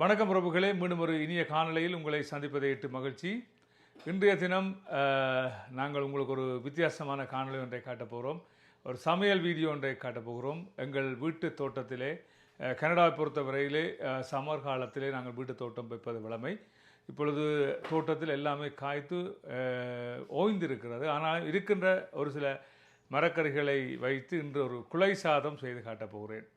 வணக்கம் பிரபுகளே மீண்டும் ஒரு இனிய காணொலியில் உங்களை சந்திப்பதை இட்டு மகிழ்ச்சி. இன்றைய தினம் நாங்கள் உங்களுக்கு ஒரு வித்தியாசமான காணொலி ஒன்றை காட்டப் போகிறோம் ஒரு சமையல் வீடியோ ஒன்றை காட்டப் போகிறோம். எங்கள் வீட்டு தோட்டத்திலே கனடாவை பொறுத்தவரையிலே சமர் காலத்திலே நாங்கள் வீட்டு தோட்டம் வைப்பது வழமை. இப்பொழுது தோட்டத்தில் எல்லாமே காய்த்து ஓய்ந்திருக்கிறது. ஆனால் இருக்கின்ற ஒரு சில மரக்கறிகளை வைத்து இன்று ஒரு குலை சாதம் செய்து காட்டப் போகிறேன்.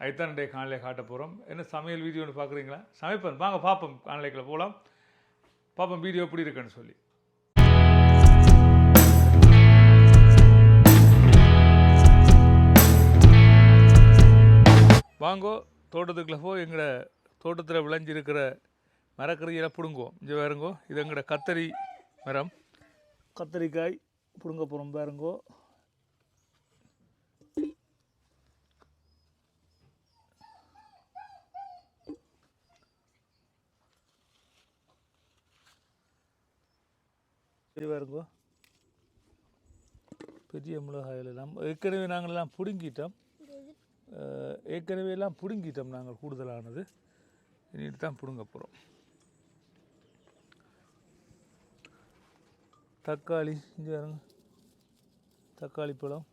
அதுதான் இன்றைய காணொலியை காட்ட போகிறோம் என்ன சமையல் வீடியோ ஒன்று பார்க்குறீங்களா? சமைப்பேன் வாங்க பார்ப்போம். காணொலிக்குள்ள போகலாம் பார்ப்போம் வீடியோ எப்படி இருக்குன்னு சொல்லி. வாங்கோ தோட்டத்துக்குள்ள போய் எங்களோட தோட்டத்தில் விளைஞ்சிருக்கிற மரக்கறியெல்லாம் பிடுங்குவோம் இங்கே வேறுங்கோ இது எங்களோட கத்தரி மரம். கத்தரிக்காய் பிடுங்க போகிறோம் பாருங்கோ. சரி பாருங்கோ பெரிய மிளகாயில் எல்லாம் ஏற்கனவே நாங்களெல்லாம் பிடுங்கிட்டோம். அஹ், ஏற்கனவே எல்லாம் பிடுங்கிட்டோம் நாங்கள் கூடுதலானது. இனிட்டு தான் பிடுங்க போகிறோம் தக்காளி இங்கே தக்காளி பழம்.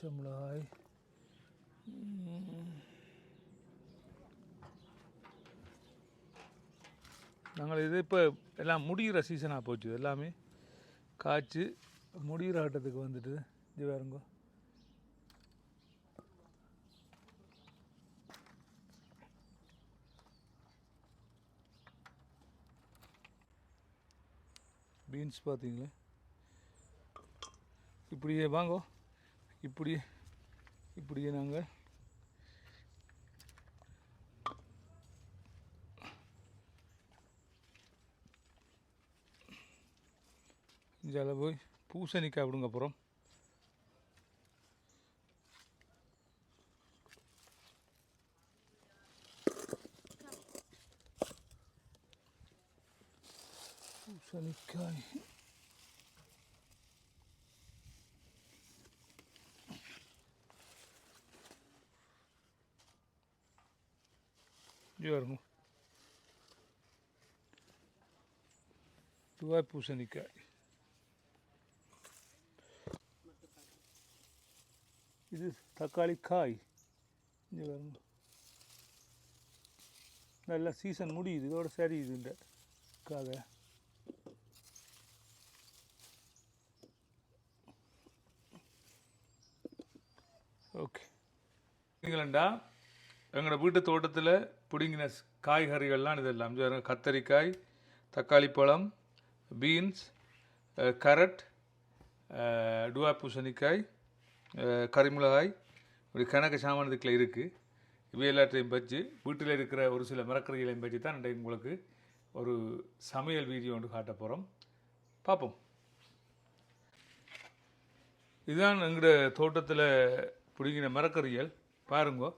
பச்சை மிளகாய். நாங்கள் இது இப்போ எல்லாம் முடிகிற சீசனாக போச்சு எல்லாமே காய்ச்சி முடிகிற ஆட்டத்துக்கு வந்துட்டு இது வேறுங்கோ பீன்ஸ் பார்த்தீங்களே? இப்படியே வாங்கோ. இப்படி இப்படியே நாங்கள் இதில் போய் பூசணிக்காய் விடுங்க அப்புறம். பூசணிக்காய். வருங்க துவாய் பூசணிக்காய் இது தக்காளி காய் இங்கே வருங்க நல்லா சீசன் முடியுது இதோட சரி இது இந்த காக ஓகே நீங்களண்டா எங்களோட வீட்டு தோட்டத்தில் பிடுங்கின காய்கறிகள்லாம் இதெல்லாம் இங்க கத்தரிக்காய் தக்காளி பழம் பீன்ஸ் கரட் டுவா பூசணிக்காய் கறிமிளகாய் இப்படி கணக்கு சாமான் இதுக்குள்ள இருக்குது இவை எல்லாத்தையும் பற்றி வீட்டில் இருக்கிற ஒரு சில மரக்கறிகளையும் பற்றி தான் இன்றைக்கு உங்களுக்கு ஒரு சமையல் வீடியோ ஒன்று காட்ட போகிறோம் பார்ப்போம். இதுதான் எங்களோட தோட்டத்தில் பிடிங்கின மரக்கறிகள். பாருங்க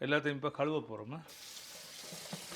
எல்லாத்தையும் இப்போ கழுவ போகிறோமா Thank you.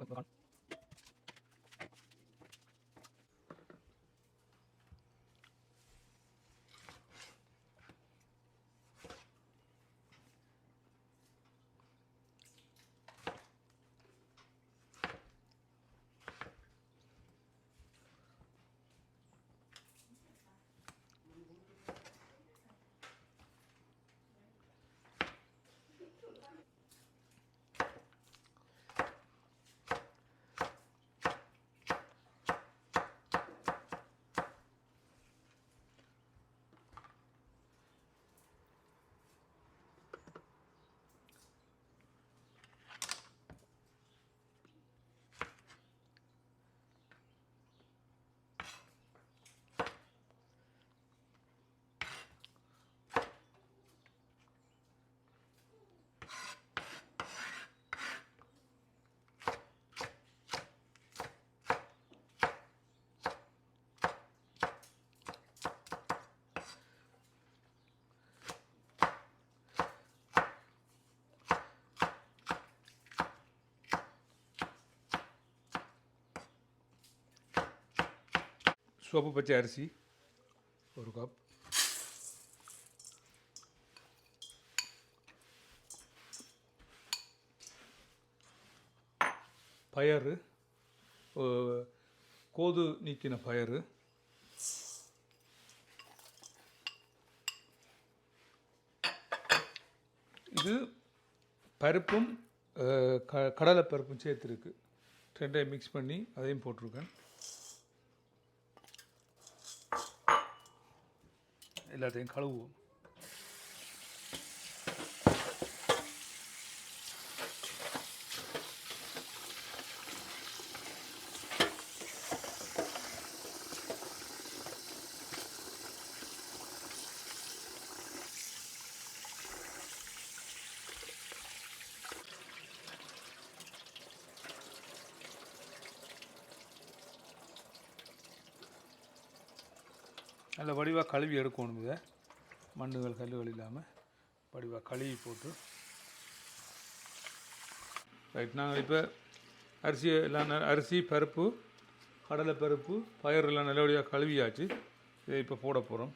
www.cuentoscientificos.com. சோப்பு பச்சை அரிசி ஒரு கப் பயறு கோது நீக்கின பயறு. இது பருப்பும் க கடலை பருப்பும் சேர்த்துருக்கு. ரெண்டையும் மிக்ஸ் பண்ணி அதையும் போட்டிருக்கேன். எல்லாத்தையும் கழுவுவோம் நல்ல வடிவாக கழுவி எடுக்கணும் இதை. மண்ணுகள் கல்லுகள் இல்லாமல் வடிவாக கழுவி போட்டு. ரைட் நாங்கள் இப்போ அரிசி எல்லாம் ந- அரிசி பருப்பு கடலை பருப்பு பயிரெல்லாம் நல்லபடியாக கழுவியாச்சு. இதை இப்போ போட போகிறோம்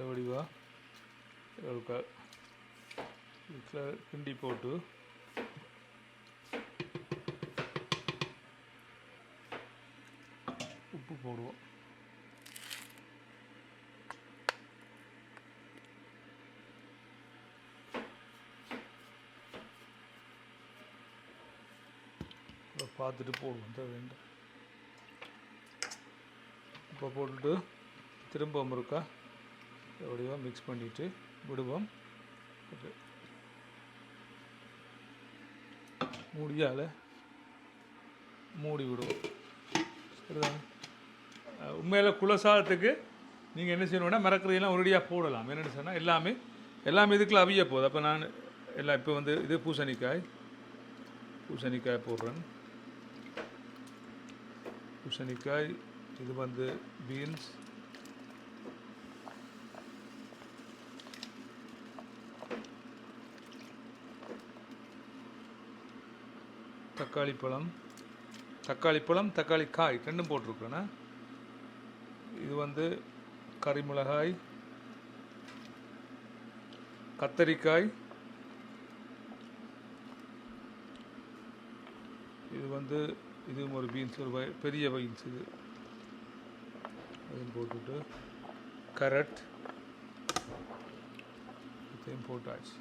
நல்ல வடிவாக ஒரு கிண்டி போட்டு. உப்பு போடுவோம். பார்த்துட்டு போடுவோம். தேவை வேண்டாம் உப்பை போட்டுட்டு திரும்ப இருக்கா எப்படியோ மிக்ஸ் பண்ணிவிட்டு விடுவோம். மூடியால் மூடி விடுவோம். சரிதான்? உண்மையில் உண்மையில குலசாதத்துக்கு நீங்கள் என்ன செய்யணும்னா மரக்கறியெல்லாம் ஒரேடியாக போடலாம். என்னென்னு சொன்னால் எல்லாமே எல்லாமே இதுக்குள்ள அவிய போகுது. அப்போ நான் எல்லாம் இப்போ வந்து இது பூசணிக்காய் பூசணிக்காய் போடுறேன். பூசணிக்காய் இது வந்து பீன்ஸ் தக்காளி பழம் தக்காளி பழம் தக்காளி காய் ரெண்டும் போட்டிருக்கேண்ணா இது வந்து கறி மிளகாய் கத்தரிக்காய் இது வந்து இதுவும் ஒரு பீன்ஸ் ஒரு பெரிய பீன்ஸ் இது. அதையும் போட்டுட்டு கரட் இதையும் போட்டாச்சு.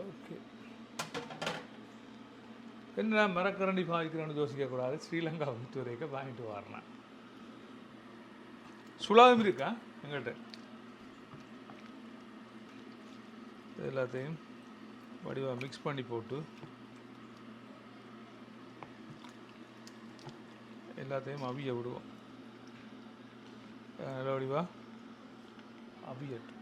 ஓகே என்ன மரக்கரண்டி பாதிக்கிறேன்னு யோசிக்கக்கூடாது. ஸ்ரீலங்கா விட்டு வரைக்கும் வாங்கிட்டு வரணும் சுலாவும் இருக்கா? எங்கள்கிட்ட. எல்லாத்தையும் வடிவாக மிக்ஸ் பண்ணி போட்டு எல்லாத்தையும் அவிய விடுவோம். நல்ல வடிவா. அவியட்டும்.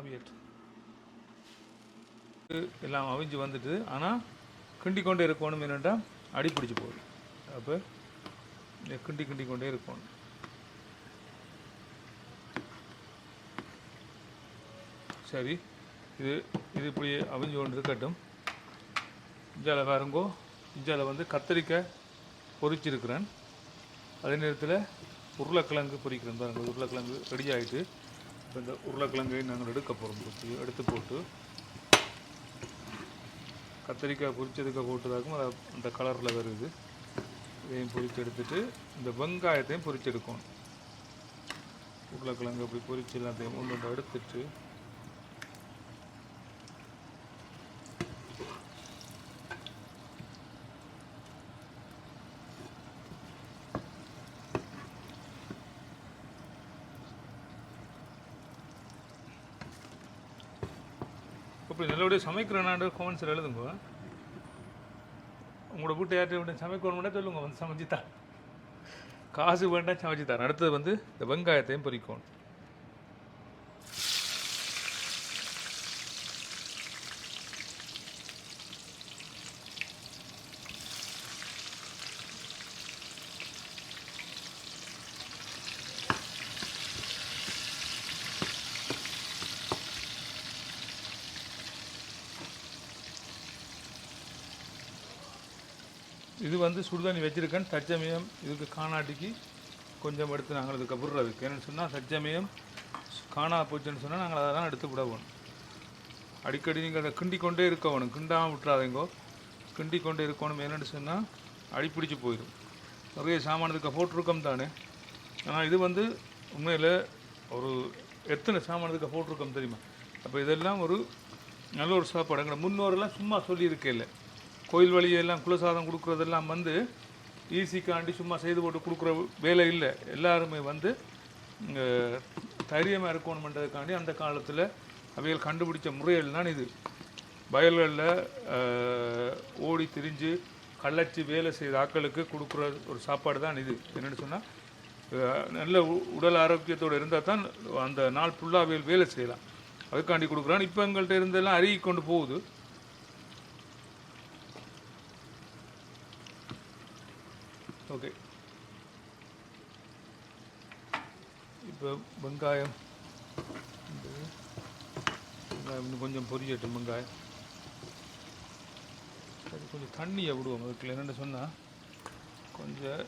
அவியட்டும் இது எல்லாம் அவிஞ்சு வந்துட்டு ஆனால் கிண்டி கொண்டே இருக்கணும் என்னென்னா அடி பிடிச்சி போகுது. அப்போ கிண்டி கிண்டி கொண்டே இருக்கணும். சரி இது இது இப்படி அவிஞ்சு கொண்டு இருக்கட்டும். இஞ்சால பாருங்கோ இஞ்சால வந்து கத்திரிக்காய் பொரிச்சிருக்கிறேன் அதே நேரத்தில் உருளைக்கிழங்கு பொரிக்கிறேன் பாருங்க உருளைக்கிழங்கு ரெடி ஆகிட்டு இப்போ இந்த உருளைக்கிழங்கை நாங்கள் எடுக்க போகிறோம் எடுத்து போட்டு கத்திரிக்காய் பொரிச்சதுக்கு போட்டதாக்கும் அது அந்த கலரில் வருது. இதையும் பொரிச்சு எடுத்துட்டு இந்த வெங்காயத்தையும் பொரிச்சு எடுக்கணும். உருளைக்கிழங்கு அப்படி பொரிச்சு எல்லாத்தையும் ஒன்று எடுத்துட்டு இப்போ நல்லபடியாக சமைக்கிறேனான்ற கமெண்ட்ஸில் எழுதுங்க உங்களோட வீட்டு யார்கிட்ட விட்டு சமைக்கணும்னா சொல்லுங்க வந்து சமைச்சு தான் காசு வேண்டாம் சமைச்சு தரேன் அடுத்தது வந்து இந்த வெங்காயத்தையும் பொறிக்கணும் இது வந்து சுடுதண்ணி வச்சுருக்கேன். தற்சமயம் இதுக்கு காணாட்டிக்கு கொஞ்சம் எடுத்து நாங்கள் இதுக்கு விடுறதுக்கு. என்னென்னு சொன்னால் தற்சமயம் காணா போச்சுன்னு சொன்னால் நாங்கள் அதை தான் எடுத்து விடவோம் அடிக்கடி நீங்கள் அதை கிண்டி கொண்டே இருக்கணும் கிண்டாமல் விட்டுறாதீங்கோ. கிண்டி கொண்டே இருக்கணும். என்னென்னு சொன்னால் அடிப்பிடிச்சு போயிடும். நிறைய சாமானத்துக்கு போட்டிருக்கோம் தானே. ஆனால் இது வந்து உண்மையில் ஒரு எத்தனை சாமானத்துக்கு போட்டிருக்கோம் தெரியுமா? அப்போ இதெல்லாம் ஒரு நல்ல ஒரு சாப்பாடு. எங்களை முன்னோரெல்லாம் சும்மா சொல்லியிருக்கே இல்லை. கோயில் வழியெல்லாம் குலசாதம் கொடுக்குறதெல்லாம் வந்து ஈஸிக்காண்டி சும்மா செய்து போட்டு கொடுக்குற வேலை இல்லை. எல்லாருமே வந்து தைரியமாக இருக்கணுமென்றதுக்காண்டி அந்த காலத்தில் அவைகள் கண்டுபிடிச்ச முறைகள் தான் இது. வயல்களில் ஓடி திரிஞ்சு கள்ளச்சி வேலை செய்த ஆட்களுக்கு கொடுக்குற ஒரு சாப்பாடு தான் இது. என்னென்னு சொன்னால் நல்ல உ- உடல் ஆரோக்கியத்தோடு இருந்தால் தான் அந்த நாள் ஃபுல்லாக அவைகள் வேலை செய்யலாம். அதுக்காண்டி கொடுக்குறான். இப்போ எங்கள்கிட்ட இருந்தெல்லாம் அருகி கொண்டு போகுது ஓகே இப்போ வெங்காயம் வெங்காயம் இன்னும் கொஞ்சம் பொரியட்டும் வெங்காயம். அது கொஞ்சம் தண்ணியை விடுவோம் அதுக்குள்ள. என்னென்னு சொன்னால் கொஞ்சம்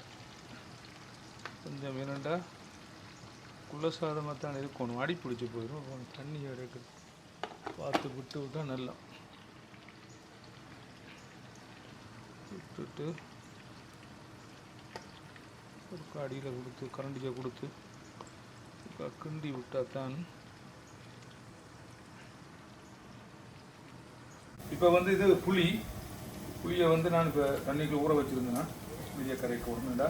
கொஞ்சம் என்னென்னா குள்ளசாதமாக தான் இருக்கணும். அடி பிடிச்சி போயிடும் கொஞ்சம் தண்ணியை எடுக்க பார்த்து விட்டு விட்டால் நல்லா. விட்டுட்டு ஒரு அடியில் கொடுத்து கரண்டியை கொடுத்து கிண்டி விட்டால் தான் இப்போ வந்து இது புளி. புளியை வந்து நான் இப்போ தண்ணிக்குள்ள ஊற வச்சுருந்தேன்னா புளியை கரைக்க விடணும்டா.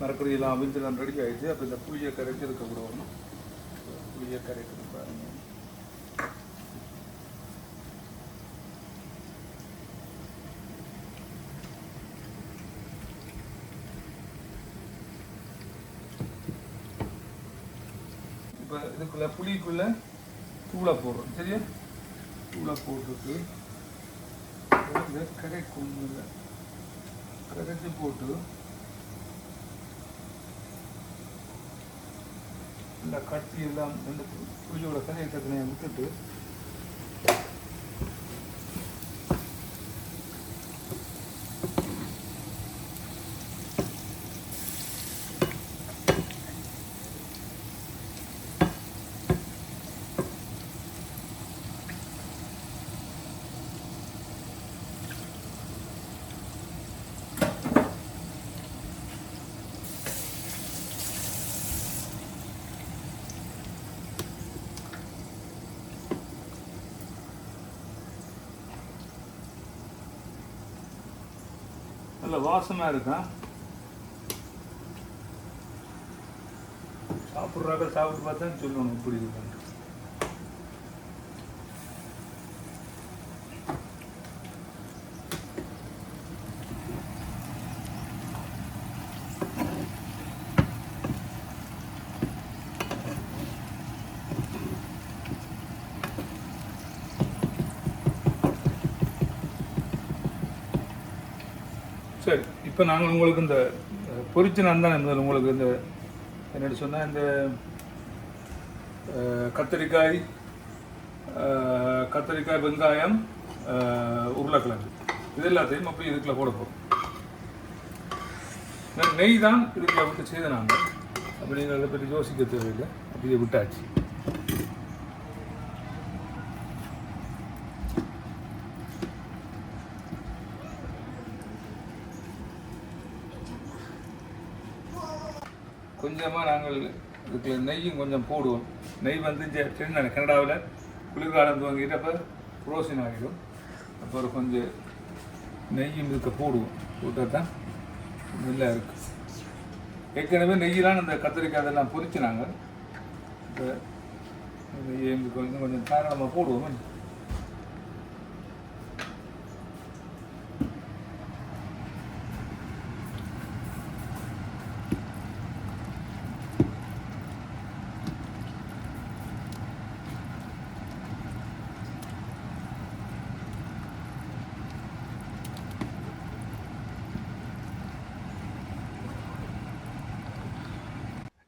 மரக்கறி எல்லாம் அவிஞ்சு நான் ரெடி ஆகிடுச்சு அப்போ இந்த புளியை கரைச்சி கூட வரணும் புளியை கரைக்கணும் பாருங்க இப்போ இதுக்குள்ள புளிக்குள்ள தூளை போடுறோம். சரியா? தூளை போட்டுட்டு இதை கரைக்கும் கரைச்சி போட்டு இந்த கட்டி எல்லாம் புளியோட கரையை தக்கனையை விட்டுட்டு நல்ல வாசமாக இருக்கா? சாப்பிட்றாக்க சாப்பிட்டு பார்த்தா சொல்லணும் இப்படி இருக்காங்க சரி இப்போ நாங்கள் உங்களுக்கு இந்த பொறிச்சு பொரிச்ச நான் தான் இருந்தது உங்களுக்கு இந்த என்னென்னு சொன்னால் இந்த கத்திரிக்காய் கத்தரிக்காய் கத்தரிக்காய் வெங்காயம் உருளைக்கிழங்கு. இது எல்லாத்தையும் அப்போ இதுக்குள்ள போட போகிறோம் நெய் தான் இதுக்குள்ள விட்டு செய்த நாங்கள் அப்படி நீங்கள் அதை பற்றி யோசிக்க தேவையில்லை. அப்படியே விட்டாச்சு. கொஞ்சமாக நாங்கள் இதுக்குள்ள நெய்யும் கொஞ்சம் போடுவோம். நெய் வந்து சென்னை கனடாவில் குளிர்காலம் துவங்கிட்டு அப்போ புரோசின் ஆகிடும் அப்புறம் கொஞ்சம் நெய்யும் இதுக்கு போடுவோம். போட்டால் தான் நல்லா இருக்கும். ஏற்கனவே நெய்யெலாம் அந்த கத்திரிக்காய் அதெல்லாம் பொரிச்சு நாங்கள் இப்போ நெய்யை கொஞ்சம் கொஞ்சம் காரணமாக போடுவோம்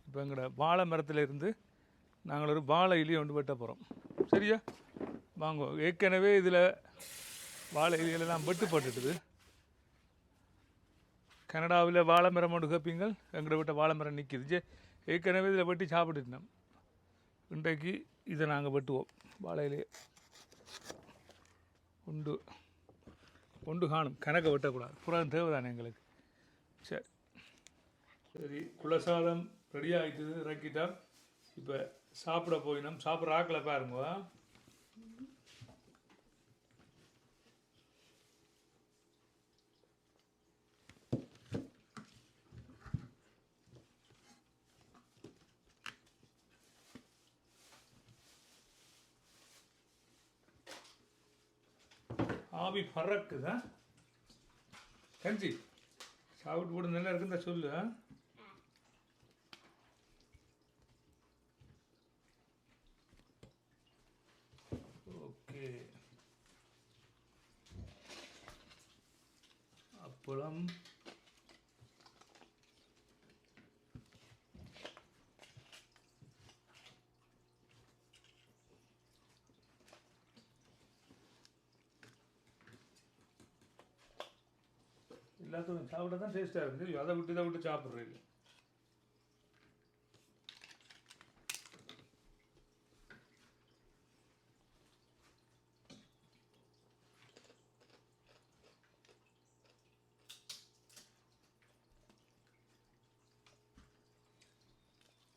இப்போ எங்களோட வாழை மரத்தில் இருந்து நாங்கள் ஒரு வாழை இலையை ஒன்று வெட்ட போகிறோம் சரியா? வாங்க. ஏற்கனவே இதில் வாழை இலைகளெல்லாம் வெட்டுப்பட்டுட்டுது. கனடாவில் வாழை மரம் ஒன்று கேட்பீங்கள் எங்களை விட்ட வாழை மரம் நிற்கிது ஜே ஏற்கனவே இதில் வெட்டி சாப்பிட்டுட்டோம். இன்றைக்கு இதை நாங்கள் வெட்டுவோம். வாழை இலையை உண்டு ஒன்று காணும். கணக்கை வெட்டக்கூடாது. புறம் தேவைதானே எங்களுக்கு. சரி சரி. குலசாதம் ரெடி ஆகிட்டது இறக்கிட்டோம் இப்போ சாப்பிட போயினோம் சாப்பிட்ற ஆக்கில் பாருங்க. ஆவி பறக்குதா? கஞ்சி. சாப்பிட்டு போட்டு நல்லா இருக்குன்னு சொல்லு எல்லாத்துக்கும் சாப்பிட தான் டேஸ்ட்டாக இருக்குது அதை விட்டு இதை விட்டு சாப்பிட்றீங்க.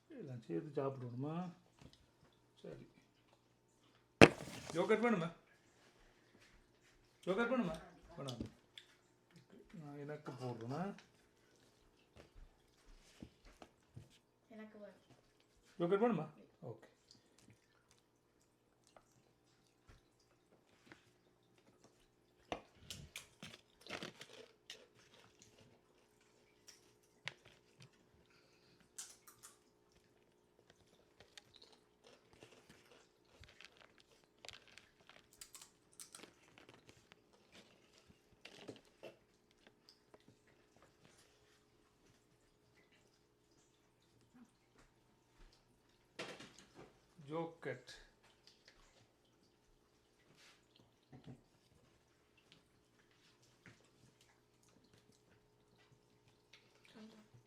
எல்லாம் சேர்த்து சாப்பிடணுமா? சரி. யோகட் வேணுமா? யோகட் வேணுமா? வேணாம். எனக்கு போடுறேன்னா எனக்கு வேணுமா? ஓகே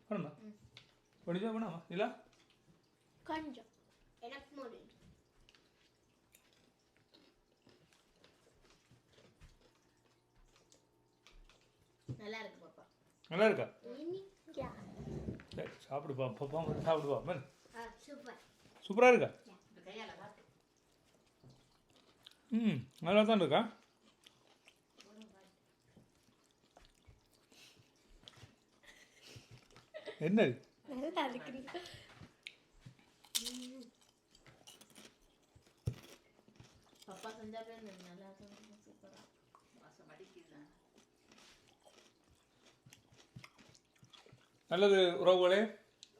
வேணுமா வடிஜா வேணாமா இல்லா கொஞ்சம் எனக்கு முடியும் நல்லா இருக்கு பாப்பா நல்லா இருக்கா சரி சாப்பிடுப்பா பப்பா வந்து சாப்பிடுப்பா ஆ சூப்பர் சூப்பராக இருக்கா ம் நல்லா தான் இருக்கா நல்லா செஞ்சாவே நல்லா வாசம் அடிக்குது நல்லது உறவுகளே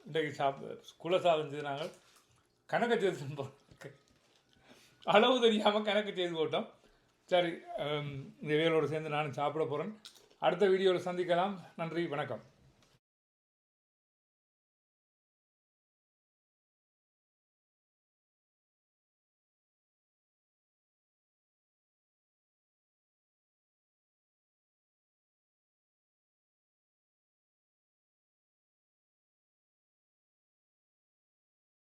இன்றைக்கு சாப் குல சாதம் செய்து நாங்கள் கணக்கு செய்து. அளவு தெரியாமல் கணக்கு செய்து போட்டோம். சரி இந்த வேலோடு சேர்ந்து நானும் சாப்பிட போகிறேன் அடுத்த வீடியோவில் சந்திக்கலாம். நன்றி வணக்கம்.